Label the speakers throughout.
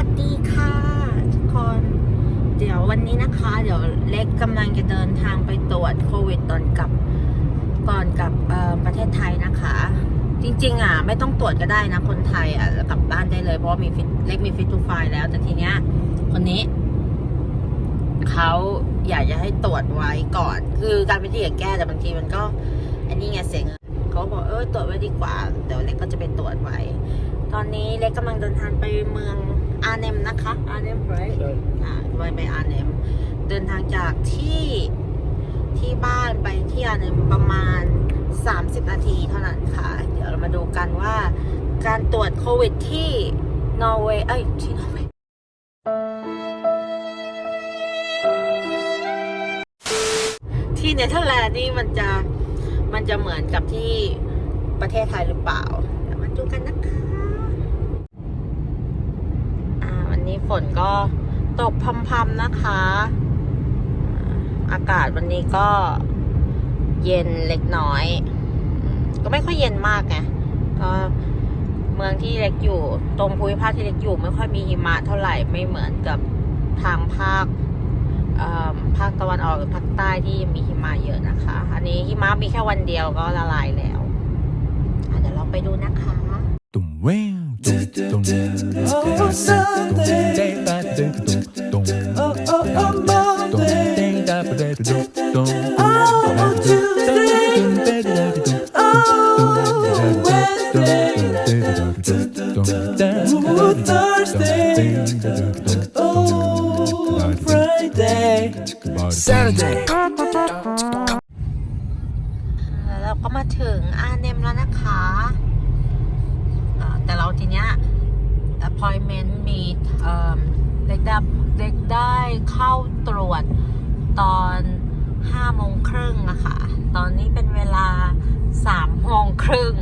Speaker 1: วัสดีค่ะทุกคน เดี๋ยววันนี้นะคะ เดี๋ยวเล็กกำลังจะเดินทางไปตรวจโควิดตอนกลับก่อนกลับประเทศไทยนะคะ จริงๆอะไม่ต้องตรวจก็ได้นะคนไทยอะกลับบ้านได้เลยเพราะมีเล็กมีฟิตทูไฟแล้ว แต่ทีเนี้ยคนนี้เขาอยากจะให้ตรวจไว้ก่อน คือการไปที่จะแก้แต่บางทีมันก็ อันนี้ไงเสียงเขาบอกเออตรวจไว้ดีกว่า เดี๋ยวเล็กก็จะไปตรวจไว้ ตอนนี้เล็กกำลังเดินทางไปเมือง อาร์เนมนะคะอาร์เนมไร
Speaker 2: ใช่
Speaker 1: อ่าไปไปอาร์เนมเดินทางจากที่ที่บ้านไปที่อาร์เนมประมาณ 30 นาทีเท่านั้นค่ะ เดี๋ยวเรามาดูกันว่าการตรวจโควิดที่นอร์เวย์เอ้ยที่นอร์เวย์ที่เนเธอร์แลนด์นี่มันจะมันจะเหมือนกับที่ประเทศไทยหรือเปล่า เดี๋ยวมาดูกันนะคะ อ่าวันนี้ ฝนก็ตกพรำๆนะคะ อากาศวันนี้ก็เย็นเล็กน้อย ก็ไม่ค่อยเย็นมากไงก็เมืองที่เล็กอยู่ ตรงภูมิภาคที่เล็กอยู่ ไม่ค่อยมีหิมะเท่าไหร่ไม่เหมือนกับทางภาคเอิ่มภาคตะวันออกหรือภาคใต้ที่มีหิมะเยอะนะคะ อันนี้หิมะมีแค่วันเดียวก็ละลายแล้วเดี๋ยวเราไปดูนะคะ
Speaker 3: Dum wow, dum dum
Speaker 2: Oh, Sunday.
Speaker 3: day ba dum dum dum
Speaker 2: Oh, oh, oh,
Speaker 3: dum
Speaker 2: Monday.
Speaker 1: ด็กได้เด็กได้เข้าตรวจตอน5โมงครึ่งอะค่ะ ตอนนี้เป็นเวลา3โมงครึ่ง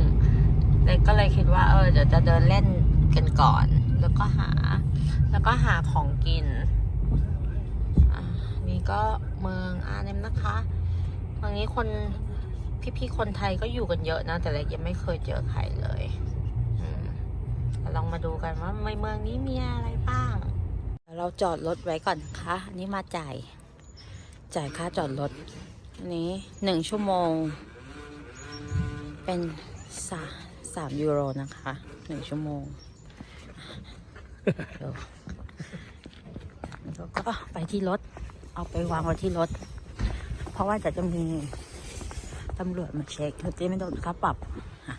Speaker 1: เด็กก็เลยคิดว่าเออเดี๋ยวจะเดินเล่นกันก่อน แล้วก็หา แล้วก็หาของกินอะนี่ก็เมืองอาเนมนะคะตรงนี้คนพี่ๆคนไทยก็อยู่กันเยอะนะ แต่เล็กยังไม่เคยเจอใครเลยอืมลองมาดูกันว่าในเมืองนี้มีอะไรบ้าง เราจอดรถไว้ก่อนนะคะอันนี้มาจ่าย จ่ายค่าจอดรถอันนี้หนึ่งชั่วโมง เป็นสาสามยูโรนะคะหนึ่งชั่วโมงแล้วก็ไปที่รถ เอาไปวางไว้ที่รถ เพราะว่าจะจะมีตำรวจมาเช็คเจะไม่โดนค่าปรับอะ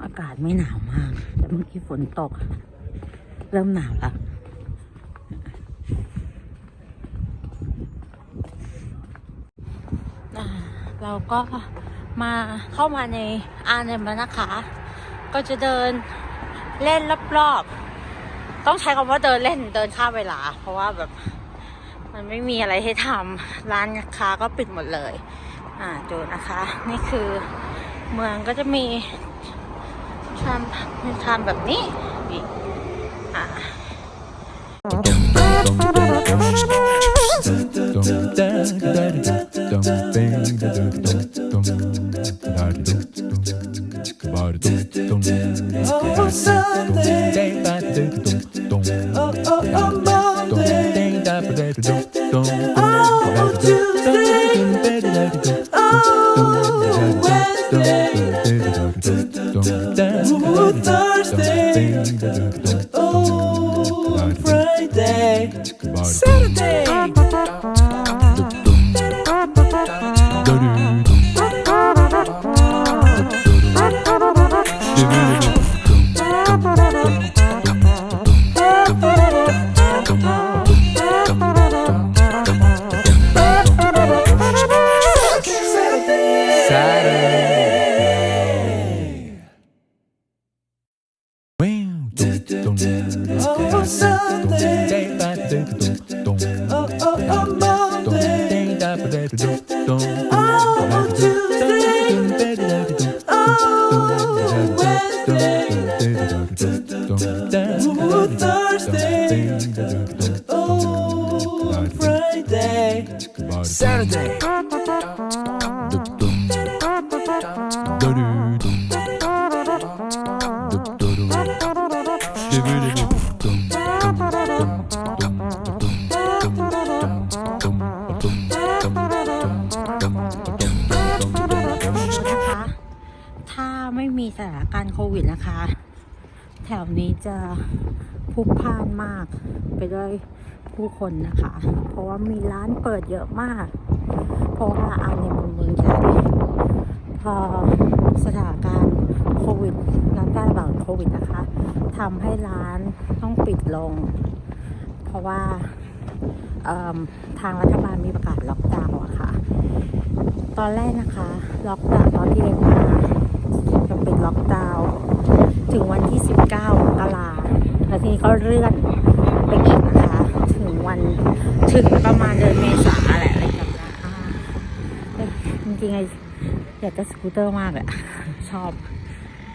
Speaker 1: อากาศไม่หนาวมาก แต่เมื่อกี้ฝนตก เริ่มหนาวแล้วอะเราก็มาเข้ามาในอาร์เนมนะคะ ก็จะเดินเล่นรอบๆ ต้องใช้คำว่าเดินเล่นเดินข้ามเวลา เพราะว่าแบบมันไม่มีอะไรให้ทำร้านค้าก็ปิดหมดเลย อ่าดูนะคะ นี่คือเมืองก็จะมี ชามชามแบบนี้นี่อ่า
Speaker 2: Thursday, oh, Friday, Saturday. Oh, Thursday. Oh, Friday. Saturday. Dum, ถ้าไม่มีสถาน
Speaker 1: การณ์โควิดนะคะ แถวนี้จะพลุกพล่านมากไปด้วยผู้คนนะคะ เพราะว่ามีร้านเปิดเยอะมาก เพราะว่าอันในเมืองใหญ่พอสถานการณ์โควิดการแพร่ระบาดของโควิดนะคะทำให้ร้านต้องปิดลง เพราะว่าทางรัฐบาลมีประกาศล็อกดาวน์อะค่ะ ตอนแรกนะคะ ล็อกดาวน์ตอนที่เล็กมาจะเป็นล็อกดาวน์ ถึงวันที่ 19มกราแล้วทีนี้ก็เลื่อนไปอีกนะคะ ถึงวันถึงประมาณเดือนเมษาแหละอะไรแบบนี้อ่าเอ้ยจริงๆไออยากจะสกูตเตอร์มากเลยอะชอบ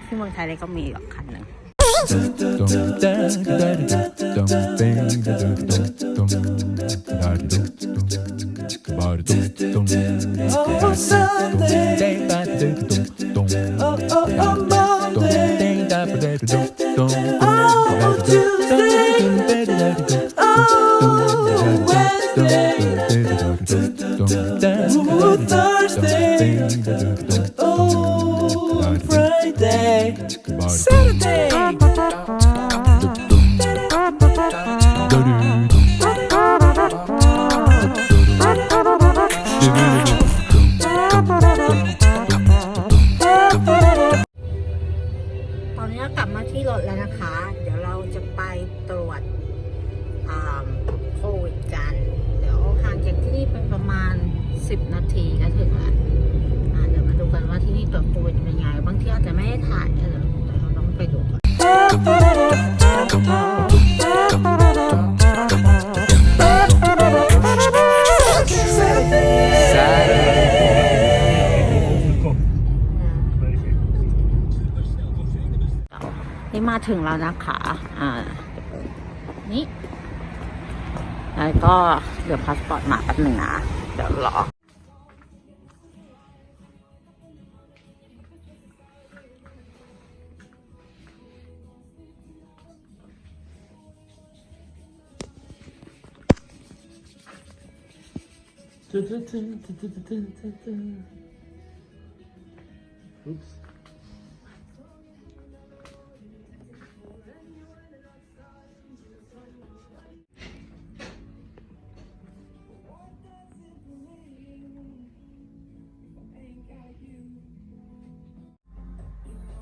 Speaker 1: ที่เมืองไทยเลยก็มีแบบคันหนึ่ง
Speaker 2: Dum da da da da da da da
Speaker 1: นี่มาถึงแล้วนะคะ อ่า นี่ แล้วก็เดี๋ยวพาสปอร์ตมาแป๊บหนึ่งนะ เดี๋ยวรอ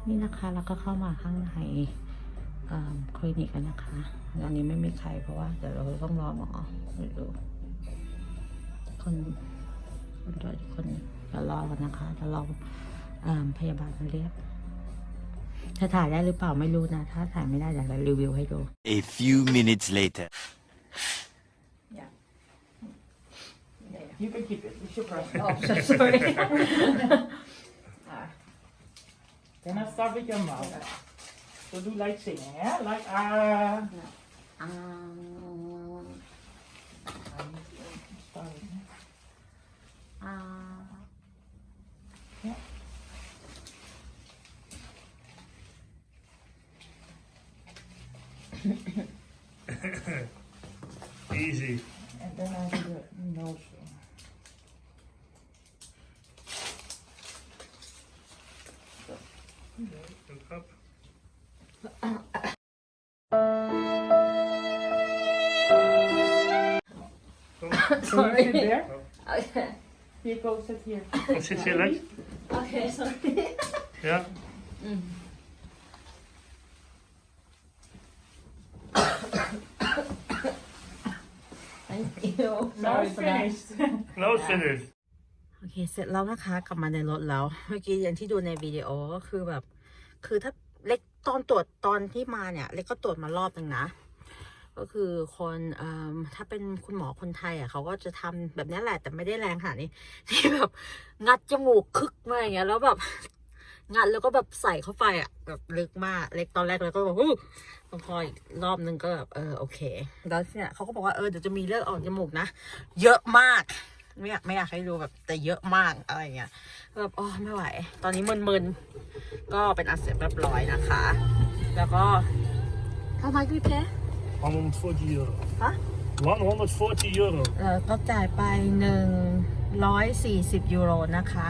Speaker 1: นี่นะคะแล้วก็เข้ามาข้างในคลินิกแล้วนะคะตอนนี้ไม่มีใครเพราะว่าเดี๋ยวเราต้องรอหมอไปดู คนคนด้วยทุกคนเดี๋ยวรอกันนะคะเดี๋ยวรอเอิ่มพยาบาลมาเรียกถ้าถ่ายได้หรือเปล่าไม่รู้นะ ถ้าถ่ายไม่ได้เดี๋ยวเรารีวิวให้ดู
Speaker 4: A few minutes later.
Speaker 5: You can keep it. It's your present.
Speaker 1: Oh, so sorry.
Speaker 5: Then I start with your mouth. So do like singing, yeah? Like ah.
Speaker 1: อ่า
Speaker 5: Start with, yeah.
Speaker 1: อ่า
Speaker 6: Easy.
Speaker 5: And then I do the nose.
Speaker 6: Look up.
Speaker 5: So you sit there.
Speaker 1: Okay.
Speaker 5: Here, go sit here.
Speaker 6: Wat zit je legs?
Speaker 1: Okay, sorry.
Speaker 6: Ja.
Speaker 1: Thank you.
Speaker 5: Now it's finished.
Speaker 6: Nou is finished.
Speaker 1: โอเค เสร็จแล้วนะคะ กลับมาในรถแล้ว เมื่อกี้อย่างที่ดูในวิดีโอก็คือแบบ คือถ้าเล็กตอนตรวจตอนที่มาเนี่ย เล็กก็ตรวจมารอบหนึ่งนะ ก็คือคนอถ้าเป็นคุณหมอคนไทยอะเขาก็จะทำแบบนี้แหละแต่ไม่ได้แรงขนาดนี้ที่แบบงัดจมูกคึกมาอย่างเงี้ยแล้วแบบงัดแล้วก็แบบใส่เข้าไปอะแบบลึกมาก เล็กตอนแรกเลยก็แบบอู้พออีกรอบนึงก็แบบเออโอเค แล้วเนี่ยเขาก็บอกว่าเออเดี๋ยวจะมีเลือดออกจมูกนะ เยอะมาก ไม่อยากไม่อยากให้ดูแบบแต่เยอะมากอะไรเงี้ยแบบอ๋อไม่ไหว ตอนนี้มึนๆก็เป็นอักเสบเรียบร้อยนะคะ แล้วก็ทำไมพี่เพ้
Speaker 6: 140 euro.
Speaker 1: Huh?
Speaker 6: 140 euro.
Speaker 1: เออก็จ่ายไปหนึ่งร้อยสี่สิบยูโรนะคะ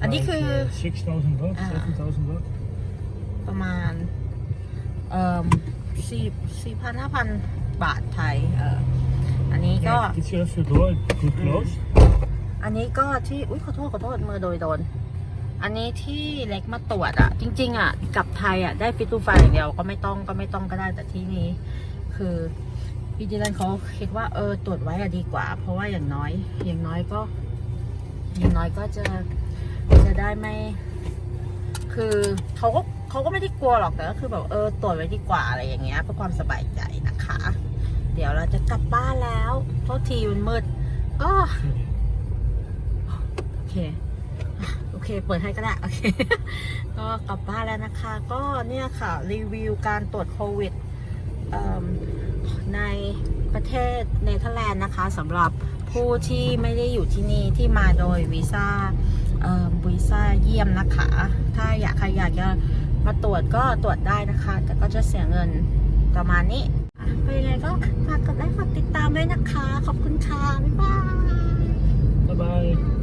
Speaker 1: อันนี้คือ
Speaker 6: 6.000 baht,
Speaker 1: Ah.
Speaker 6: 7.000 baht.
Speaker 1: ประมาณ เอ่อสี่สี่พันห้าพันบาทไทย เอออันนี้ก็
Speaker 6: Kijk, iets even door. Goed close.
Speaker 1: อันนี้ก็ที่ อุ้ยขอโทษ ขอโทษ มือโดยโดน อันนี้ที่เล็กมาตรวจอะจริง ๆอะกลับไทยอะได้ฟิตตูไฟอย่างเดียวก็ไม่ต้องก็ไม่ต้องก็ได้แต่ที่นี้ คือพี่ดิลันเขาคิดว่าเออตรวจไว้อะดีกว่า เพราะว่าอย่างน้อย อย่างน้อยก็ อย่างน้อยก็จะจะได้ไม่ คือเขาก็เขาก็ไม่ได้กลัวหรอกแต่ก็คือแบบเออตรวจไว้ดีกว่าอะไรอย่างเงี้ยเพื่อความสบายใจนะคะ เดี๋ยวเราจะกลับบ้านแล้วโทษทีมันมืดก็โอเคโอเค เปิดให้ก็ได้ โอเค ก็กลับบ้านแล้วนะคะ ก็เนี่ยค่ะ รีวิวการตรวจโควิด ในประเทศเนเธอร์แลนด์นะคะสำหรับผู้ที่ไม่ได้อยู่ที่นี่ที่มาโดยวีซ่าวีซ่าเยี่ยมนะคะ ถ้าอยากใครอยากจะมาตรวจก็ตรวจได้นะคะ แต่ก็จะเสียเงินประมาณนี้อะเป็นยังไงก็ฝากกดไลค์ฝากติดตามด้วยนะคะ ขอบคุณค่ะ บ๊ายบาย
Speaker 6: Bye bye.